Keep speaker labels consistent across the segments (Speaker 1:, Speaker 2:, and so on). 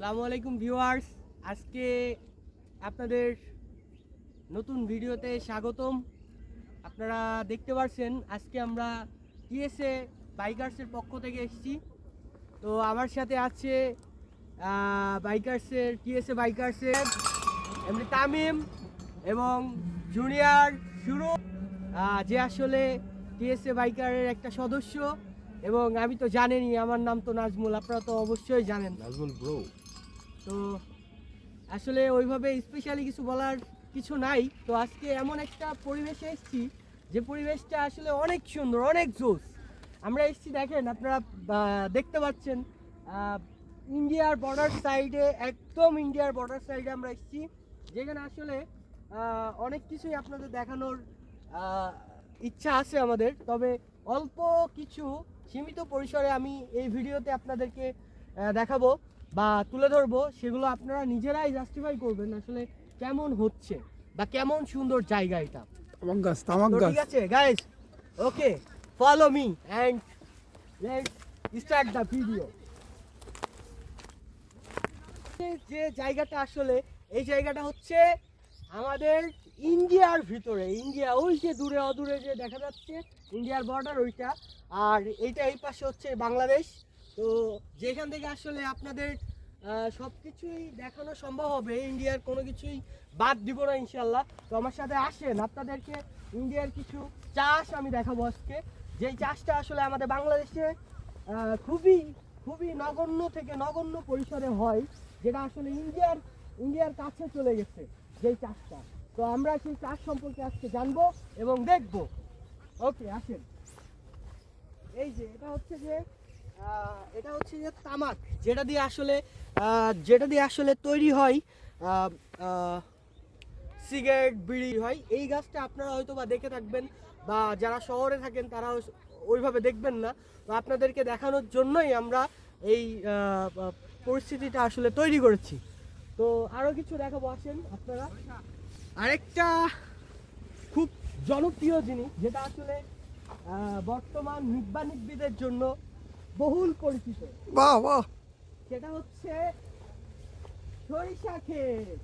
Speaker 1: আসসালামু আলাইকুম ভিউয়ার্স। আজকে আপনাদের নতুন ভিডিওতে স্বাগতম। আপনারা দেখতে পাচ্ছেন আজকে আমরা টিএসএ বাইকার্সের পক্ষ থেকে এসেছি। তো আমার সাথে আছে বাইকার্সের, টিএসএ বাইকার্সের এমনি তামিম এবং জুনিয়র শুরু। যে আসলে টিএসএ বাইকারের একটা সদস্য এবং আমি তো জানেনই, আমার নাম তো নাজমুল, আপনারা তো অবশ্যই জানেন।
Speaker 2: নাজমুল ব্রো।
Speaker 1: তো আসলে ওইভাবে স্পেশালি কিছু বলার কিছু নাই। তো আজকে এমন একটা পরিবেশে এসেছি, যে পরিবেশটা আসলে অনেক সুন্দর, অনেক জোস আমরা এসেছি দেখেন, আপনারা দেখতে পাচ্ছেন ইন্ডিয়ার বর্ডার সাইডে একদম ইন্ডিয়ার বর্ডার সাইডে আমরা এসেছি, যেখানে আসলে অনেক কিছুই আপনাদের দেখানোর ইচ্ছা আছে আমাদের। তবে অল্প কিছু সীমিত পরিসরে আমি এই ভিডিওতে আপনাদেরকে দেখাবো। বা তুলে ধরবো সেগুলো আপনারা নিজেরাই জাস্টিফাই করবেন আসলে কেমন হচ্ছে বা কেমন সুন্দর জায়গা এটা।
Speaker 2: তামাক গাছ তামাক গাছ
Speaker 1: ঠিক আছে guys okay follow me and let's start the video যে জায়গাটা আসলে এই জায়গাটা হচ্ছে আমাদের ইন্ডিয়ার ভিতরে ইন্ডিয়া ওই যে দূরে অদূরে যে দেখা যাচ্ছে ইন্ডিয়ার বর্ডার ওইটা আর এইটা এই পাশে হচ্ছে বাংলাদেশ। তো যেখান থেকে আসলে আপনাদের সব কিছুই দেখানো সম্ভব হবে, ইন্ডিয়ার কোনো কিছুই বাদ দিব না ইনশাল্লাহ তো আমার সাথে আসেন, আপনাদেরকে ইন্ডিয়ার কিছু চাষ আমি দেখাবো আজকে। যেই চাষটা আসলে আমাদের বাংলাদেশে খুবই খুবই নগণ্য থেকে নগণ্য পরিসরে হয়, যেটা আসলে ইন্ডিয়ার ইন্ডিয়ার কাছে চলে গেছে যেই চাষটা। তো আমরা সেই চাষ সম্পর্কে আজকে জানব এবং দেখব। ওকে, আসেন। এই যে, এটা হচ্ছে যে এটা হচ্ছে যে তামাক, যেটা দিয়ে আসলে যেটা দিয়ে আসলে তৈরি হয় সিগারেট বিড়ি হয়। এই গাছটা আপনারা হয়তো বা দেখে থাকবেন বা যারা শহরে থাকেন তারা ওইভাবে দেখবেন না। তো আপনাদেরকে দেখানোর জন্যই আমরা এই পরিস্থিতিটা আসলে তৈরি করেছি। তো আরও কিছু দেখাবো, আসেন আপনারা। আরেকটা খুব জনপ্রিয় জিনিস, যেটা আসলে বর্তমান নিব্বা জন্য বহুল পরিচিত।
Speaker 2: বাহ বাহ।
Speaker 1: সেটা হচ্ছে সরিষা ক্ষেত।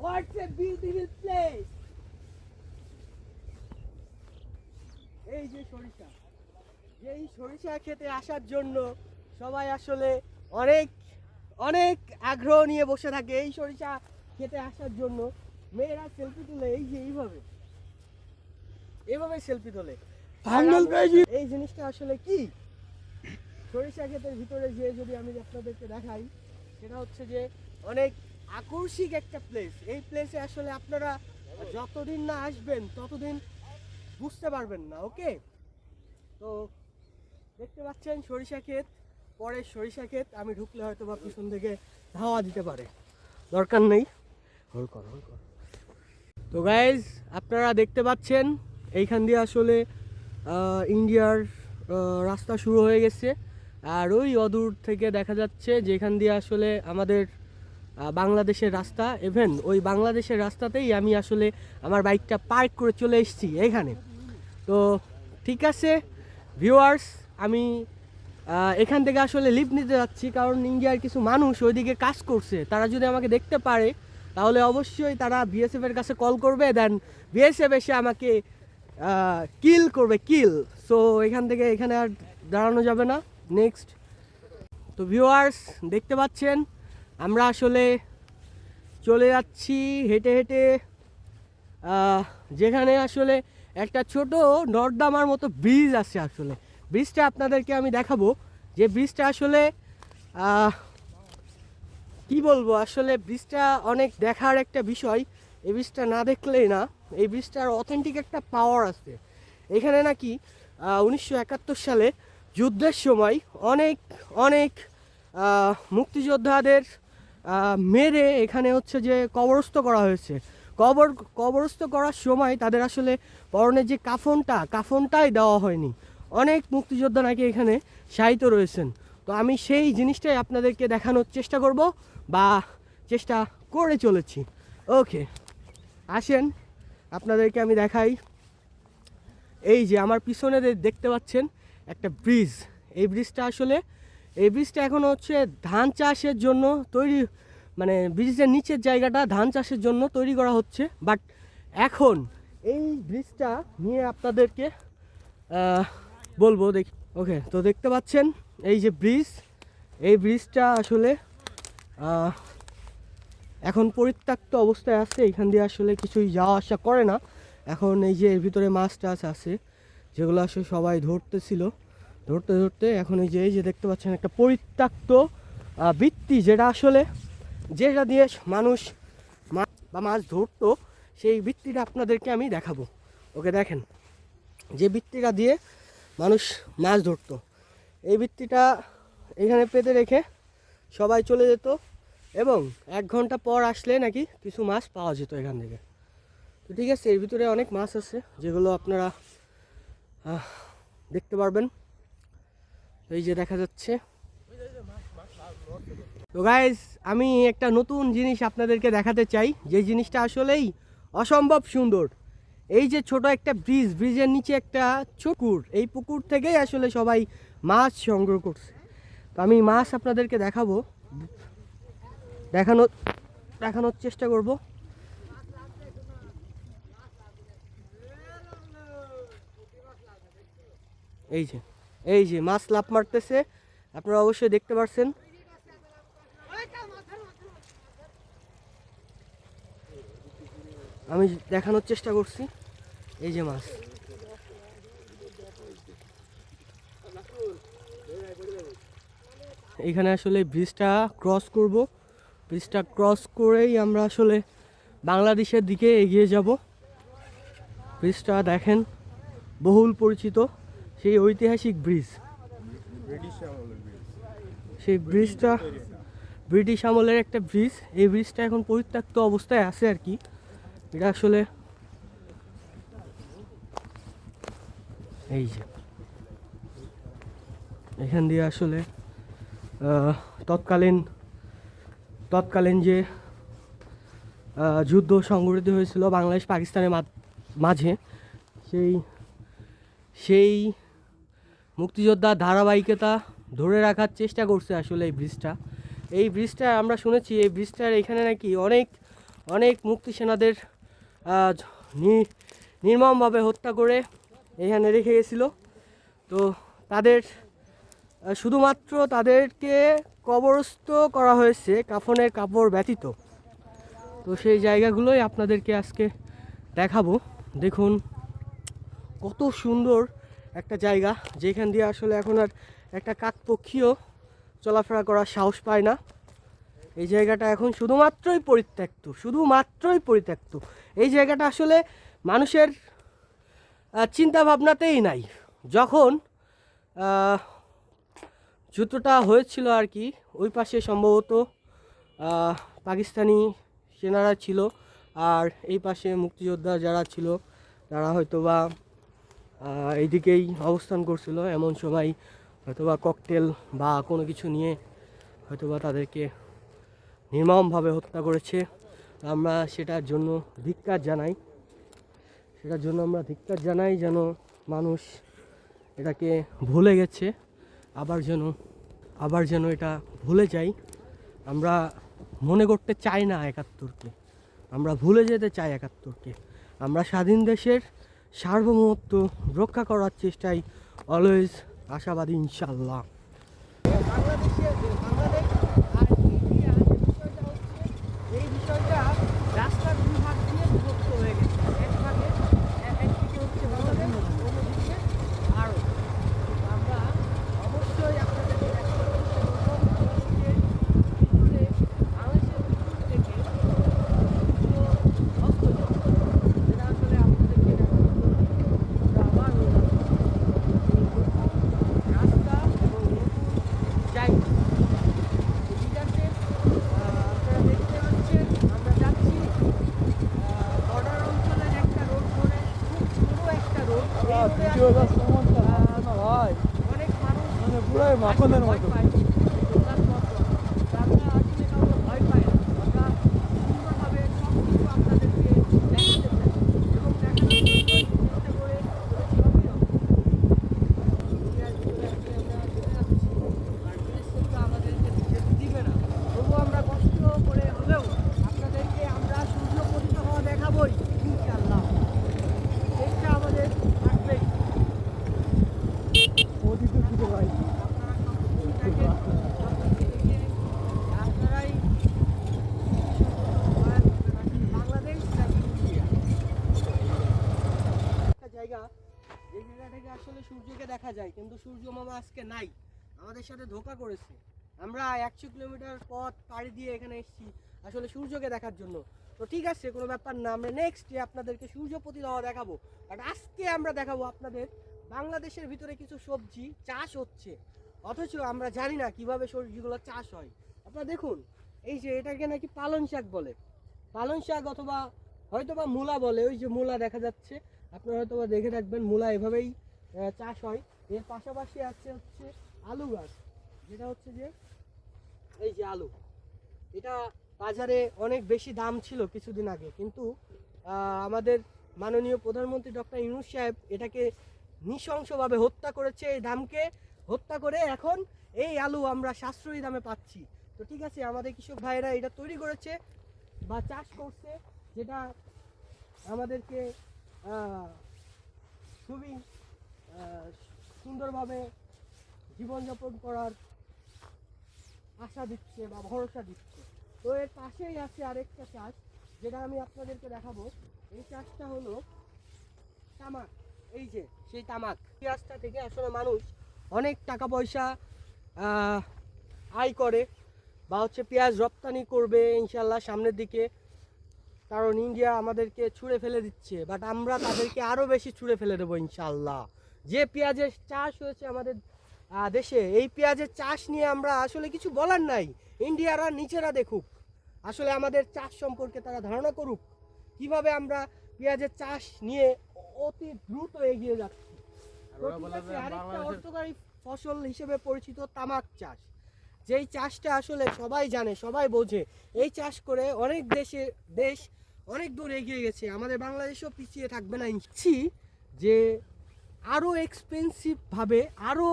Speaker 1: হোয়াটস এ বিউটিফুল প্লেস এই যে সরিষা। এই সরিষা খেতে আসার জন্য সবাই আসলে অনেক অনেক আগ্রহ নিয়ে বসে থাকে এই সরিষা খেতে আসার জন্য। মেয়েরা সেলফি তুলে এই যে এইভাবে। এইভাবে সেলফি তোলে। এই জিনিসটা আসলে কি? সরিষা ক্ষেতের ভিতরে যে যদি আমি আপনাদেরকে দেখাই, সেটা হচ্ছে যে অনেক আকর্ষিক একটা প্লেস এই প্লেসে আসলে আপনারা যতদিন না আসবেন, ততদিন বুঝতে পারবেন না ওকে তো দেখতে পাচ্ছেন সরিষা ক্ষেত, পরে সরিষা ক্ষেত, আমি ঢুকলে হয়তো বা পিছন থেকে ধাওয়া দিতে পারে। দরকার নেই। হোল্ড কর হোল্ড কর। তো গাইজ আপনারা দেখতে পাচ্ছেন, এইখান দিয়ে আসলে ইন্ডিয়ার রাস্তা শুরু হয়ে গেছে। আর ওই অদূর থেকে দেখা যাচ্ছে যেখান দিয়ে আসলে আমাদের বাংলাদেশের রাস্তা ইভেন ওই বাংলাদেশের রাস্তাতেই আমি আসলে আমার বাইকটা পার্ক করে চলে এসেছি এখানে। তো ঠিক আছে ভিউয়ার্স আমি এখান থেকে আসলে লিফট নিতে যাচ্ছি কারণ ইন্ডিয়ার কিছু মানুষ ওইদিকে কাজ করছে। তারা যদি আমাকে দেখতে পারে, তাহলে অবশ্যই তারা বিএসএফ এর কাছে কল করবে দেন বিএসএফ এসে আমাকে কিল করবে কিল সো এখান থেকে এখানে আর দাঁড়ানো যাবে না। নেক্সট তো ভিউয়ার্স দেখতে পাচ্ছেন, আমরা আসলে চলে যাচ্ছি হেঁটে হেঁটে যেখানে আসলে একটা ছোট নর্দামার মতো ব্রিজ আছে আসলে। ব্রিজটা আপনাদেরকে আমি দেখাবো যে ব্রিজটা আসলে কি বলব, আসলে ব্রিজটা অনেক দেখার একটা বিষয়। এই ব্রিজটা না দেখলেই না, এই ব্রিজটার অথেন্টিক একটা পাওয়ার আছে। এখানে নাকি উনিশশো একাত্তর সালে যুদ্ধের সময় অনেক অনেক মুক্তিযোদ্ধাদের মেরে এখানে হচ্ছে যে কবরস্থ করা হয়েছে। কবর, কবরস্থ করার সময় তাদের আসলে পরনের যে কাফনটা, কাফনটাই দেওয়া হয়নি। অনেক মুক্তিযোদ্ধা নাকি এখানে শায়িত রয়েছেন। তো আমি সেই জিনিসটাই আপনাদেরকে দেখানোর চেষ্টা করব বা চেষ্টা করে চলেছি। ওকে, আসেন, আপনাদেরকে আমি দেখাই। এই যে আমার পিছনে দেখতে পাচ্ছেন একটা ব্রিজ। এই ব্রিজটা আসলে, এই ব্রিজটা এখন হচ্ছে ধান চাষের জন্য তৈরি মানে ব্রিজের নিচের জায়গাটা ধান চাষের জন্য তৈরি করা হচ্ছে। বাট এখন এই ব্রিজটা নিয়ে আপনাদেরকে বলব দেখি ওকে তো দেখতে পাচ্ছেন এই যে ব্রিজ। এই ব্রিজটা আসলে এখন পরিত্যক্ত অবস্থায় আছে, এখান দিয়ে আসলে কিছুই যাওয়া আসা করে না। এখন এই যে এর ভিতরে মাছ টাছ আছে। যেগুলো আসলে সবাই ধরতেছিল। ধরতে ধরতে এখন এই যে এই যে দেখতে পাচ্ছেন একটা পরিত্যক্ত বৃত্তি যেটা আসলে যেটা দিয়ে মানুষ মাছ বা মাছ ধরতো, সেই বৃত্তিটা আপনাদেরকে আমি দেখাবো। ওকে, দেখেন। যে বৃত্তিটা দিয়ে মানুষ মাছ ধরতো। এই বৃত্তিটা এখানে পেতে রেখে সবাই চলে যেত এবং এক ঘণ্টা পর আসলে নাকি কিছু মাছ পাওয়া যেত এখান থেকে। তো ঠিক আছে, এর ভিতরে অনেক মাছ আছে যেগুলো আপনারা দেখতে পারবেন। এই যে দেখা যাচ্ছে। তো গাইজ আমি একটা নতুন জিনিস আপনাদেরকে দেখাতে চাই। যে জিনিসটা আসলেই অসম্ভব সুন্দর। এই যে ছোট একটা ব্রিজ, ব্রিজের নিচে একটা পুকুর। এই পুকুর থেকেই আসলে সবাই মাছ সংগ্রহ করছে। তো আমি মাছ আপনাদেরকে দেখাবো। দেখানো দেখানোর চেষ্টা করব। এই যে এই যে মাছ লাভ মারতেছে। আপনারা অবশ্যই দেখতে পাচ্ছেন আমি দেখানোর চেষ্টা করছি। এই যে মাছ। এখানে আসলে ব্রিজটা ক্রস করব। ব্রিজটা ক্রস করেই আমরা আসলে বাংলাদেশের দিকে এগিয়ে যাব। ব্রিজটা দেখেন বহুল পরিচিত। সেই ঐতিহাসিক ব্রিজ। সেই ব্রিজটা ব্রিটিশ আমলের একটা ব্রিজ। এই ব্রিজটা এখন পরিত্যক্ত অবস্থায় আছে আর কি। এটা আসলে এই যে। এখান দিয়ে আসলে তৎকালীন তৎকালীন যে যুদ্ধ সংঘটিত হয়েছিল বাংলাদেশ পাকিস্তানের মাঝে, সেই সেই মুক্তিযোদ্ধার ধারাবাহিকতা ধরে রাখার চেষ্টা করছে আসলে এই ব্রিজটা। এই ব্রিজটা আমরা শুনেছি, এই ব্রিজটার এখানে নাকি অনেক অনেক মুক্তি সেনাদের নির্মমভাবে হত্যা করে এখানে রেখে গেছিল। তো তাদের শুধুমাত্র তাদেরকে কবরস্থ করা হয়েছে কাফনের কাপড় ব্যতীত। তো সেই জায়গাগুলোই আপনাদেরকে আজকে দেখাবো। দেখুন, কত সুন্দর একটা জায়গা যেখান দিয়ে আসলে এখন আর একটা কাকপক্ষীও চলাফেরা করার সাহস পায় না। এই জায়গাটা এখন শুধুমাত্রই পরিত্যক্ত শুধুমাত্রই পরিত্যক্ত। এই জায়গাটা আসলে মানুষের চিন্তা ভাবনাতেই নাই। যখন যুদ্ধটা হয়েছিল আর কি, ওই পাশে সম্ভবত পাকিস্তানি সেনারা ছিল, আর এই পাশে মুক্তিযোদ্ধা যারা ছিল, তারা হয়তো বা এইদিকেই অবস্থান করছিল। এমন সময় হয়তোবা ককটেল বা কোনো কিছু নিয়ে হয়তোবা তাদেরকে নির্মমভাবে হত্যা করেছে। আমরা সেটার জন্য ধিক্কার জানাই। সেটার জন্য আমরা ধিক্কার জানাই যেন মানুষ এটাকে ভুলে গেছে, আবার যেন আবার যেন এটা ভুলে যাই আমরা মনে করতে চাই না একাত্তরকে। আমরা ভুলে যেতে চাই একাত্তরকে। আমরা স্বাধীন দেশের সার্বভৌমত্ব রক্ষা করার চেষ্টায় অলওয়েজ আশাবাদী ইনশাল্লাহ মানে পুরাই মাখনের মতো। কিন্তু সূর্য মামা আজকে নাই। আমাদের সাথে ধোকা করেছে। আমরা একশো কিলোমিটার পথ পাড়ি দিয়ে এখানে এসেছি আসলে সূর্যকে দেখার জন্য। তো ঠিক আছে, কোনো ব্যাপার না। আমরা নেক্সট ডে আপনাদেরকে সূর্য প্রতিদাহ দেখাবো। বাট আজকে আমরা দেখাবো আপনাদের বাংলাদেশের ভিতরে কিছু সবজি চাষ হচ্ছে। অথচ আমরা জানি না কীভাবে সবজিগুলো চাষ হয়। আপনারা দেখুন, এই যে এটাকে নাকি পালং শাক বলে। পালং শাক অথবা হয়তো বা মূলা বলে। ওই যে মূলা দেখা যাচ্ছে। আপনারা হয়তো বা দেখে রাখবেন মূলা এভাবেই চাষ হয়। এর পাশাপাশি আছে হচ্ছে আলু গাছ, যেটা হচ্ছে যে এই যে আলু। এটা বাজারে অনেক বেশি দাম ছিল কিছুদিন আগে, কিন্তু আমাদের মাননীয় প্রধানমন্ত্রী ডক্টর ইউনুস সাহেব এটাকে নৃশংসভাবে হত্যা করেছে এই দামকে, হত্যা করে এখন এই আলু আমরা সাশ্রয়ী দামে পাচ্ছি। তো ঠিক আছে, আমাদের কৃষক ভাইয়েরা এটা তৈরি করেছে বা চাষ করছে, যেটা আমাদেরকে খুবই সুন্দরভাবে জীবনযাপন করার আশা দিচ্ছে বা ভরসা দিচ্ছে। তো এর পাশেই আছে আরেকটা চাষ, যেটা আমি আপনাদেরকে দেখাবো। এই চাষটা হলো তামাক। এই যে, সেই তামাক। পেঁয়াজটা থেকে আসলে মানুষ অনেক টাকা পয়সা আয় করে বা হচ্ছে পেঁয়াজ রপ্তানি করবে ইনশাল্লাহ সামনের দিকে। কারণ ইন্ডিয়া আমাদেরকে ছুঁড়ে ফেলে দিচ্ছে বাট আমরা তাদেরকে আরও বেশি ছুঁড়ে ফেলে দেবো ইনশাল্লাহ। যে পেঁয়াজের চাষ হয়েছে আমাদের দেশে এই পেঁয়াজের চাষ নিয়ে আমরা আসলে কিছু বলার নাই। ইন্ডিয়ারা নিচেরা দেখুক। আসলে আমাদের চাষ সম্পর্কে তারা ধারণা করুক। কীভাবে আমরা পেঁয়াজের চাষ নিয়ে অতি দ্রুত এগিয়ে যাচ্ছি। আরেকটা অর্থকারী ফসল হিসেবে পরিচিত তামাক চাষ। যেই চাষটা আসলে সবাই জানে সবাই বোঝে এই চাষ করে অনেক দেশে দেশ অনেক দূর এগিয়ে গেছে। আমাদের বাংলাদেশও পিছিয়ে থাকবে না। ইচ্ছি যে আরও এক্সপেন্সিভভাবে আরও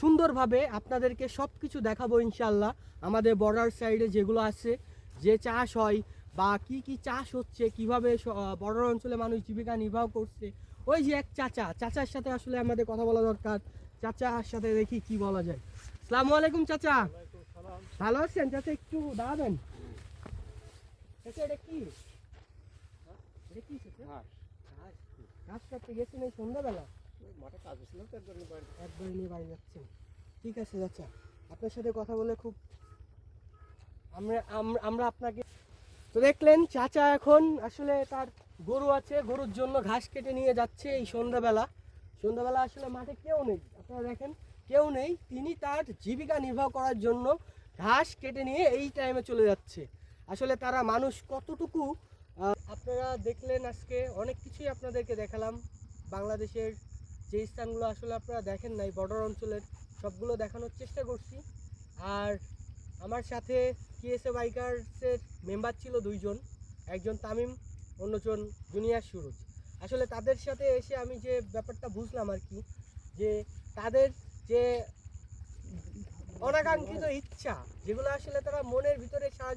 Speaker 1: সুন্দরভাবে আপনাদেরকে সব কিছু দেখাবো ইনশাল্লাহ আমাদের বর্ডার সাইডে যেগুলো আছে যে চাষ হয় বা কি কি চাষ হচ্ছে কীভাবে বর্ডার অঞ্চলে মানুষ জীবিকা নির্বাহ করছে ওই যে এক চাচা চাচার সাথে আসলে আমাদের কথা বলা দরকার। চাচার সাথে দেখি কি বলা যায়। আসসালামু আলাইকুম চাচা। ভালো আছেন? চাচা একটু দাঁড়াবেন। চাচা এটা কি? হ্যাঁ? এটা কি চাচা? ঘাস কাটতে গেছেন এই সন্ধ্যাবেলা।
Speaker 2: মাঠে কাজ ছিল তো একবার নিয়ে
Speaker 1: একবারে নিয়ে বাড়ি যাচ্ছেন ঠিক আছে চাচা আপনার সাথে কথা বলে খুব আমরা আমরা আপনাকে তো দেখলেন চাচা এখন আসলে তার গরু আছে গরুর জন্য ঘাস কেটে নিয়ে যাচ্ছে এই সন্ধ্যাবেলা। সন্ধ্যাবেলা আসলে মাঠে কেউ নেই। আপনারা দেখেন কেউ নেই। তিনি তার জীবিকা নির্বাহ করার জন্য ঘাস কেটে নিয়ে এই টাইমে চলে যাচ্ছে। আসলে তারা মানুষ কতটুকু আপনারা দেখলেন আজকে অনেক কিছুই আপনাদেরকে দেখালাম। বাংলাদেশের যে স্থানগুলো আসলে আপনারা দেখেন নাই, বর্ডার অঞ্চলের সবগুলো দেখানোর চেষ্টা করছি। আর আমার সাথে কিএসএ বাইকার্সের মেম্বার ছিল দুইজন, একজন তামিম, অন্যজন জুনিয়র সুরজ। আসলে তাদের সাথে এসে আমি যে ব্যাপারটা বুঝলাম আর কি, যে তাদের যে অনাকাঙ্ক্ষিত ইচ্ছা, যেগুলো আসলে তারা মনের ভিতরে সারা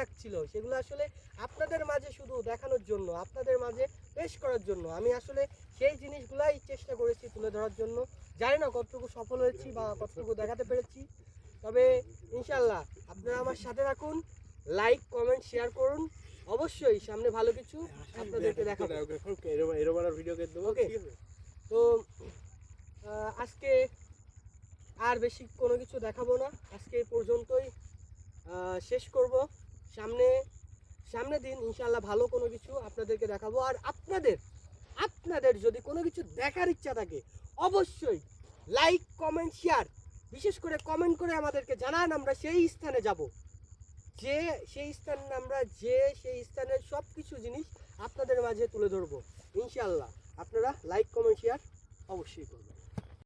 Speaker 1: রাখছিল, সেগুলো আসলে আপনাদের মাঝে শুধু দেখানোর জন্য, আপনাদের মাঝে পেশ করার জন্য। আমি আসলে সেই জিনিসগুলাই চেষ্টা করেছি তুলে ধরার জন্য। জানি না কতটুকু সফল হয়েছি বা কতটুকু দেখাতে পেরেছি। তবে ইনশাল্লাহ আপনারা আমার সাথে রাখুন লাইক কমেন্ট শেয়ার করুন। অবশ্যই সামনে ভালো কিছু আপনাদেরকে দেখাবো।
Speaker 2: ভিডিও আছে
Speaker 1: তো আজকে আর বেশি কোনো কিছু দেখাবো না। আজকে পর্যন্তই শেষ করব। সামনে সামনে দিন ইনশাল্লাহ ভালো কোনো কিছু আপনাদেরকে দেখাবো। আর আপনাদের আপনাদের যদি কোনো কিছু দেখার ইচ্ছা থাকে, অবশ্যই লাইক কমেন্ট শেয়ার বিশেষ করে কমেন্ট করে আমাদেরকে জানান, আমরা সেই স্থানে যাব। যে সেই স্থানে, আমরা যে সেই স্থানের সব কিছু জিনিস আপনাদের মাঝে তুলে ধরবো ইনশাল্লাহ আপনারা লাইক কমেন্ট শেয়ার অবশ্যই করবেন।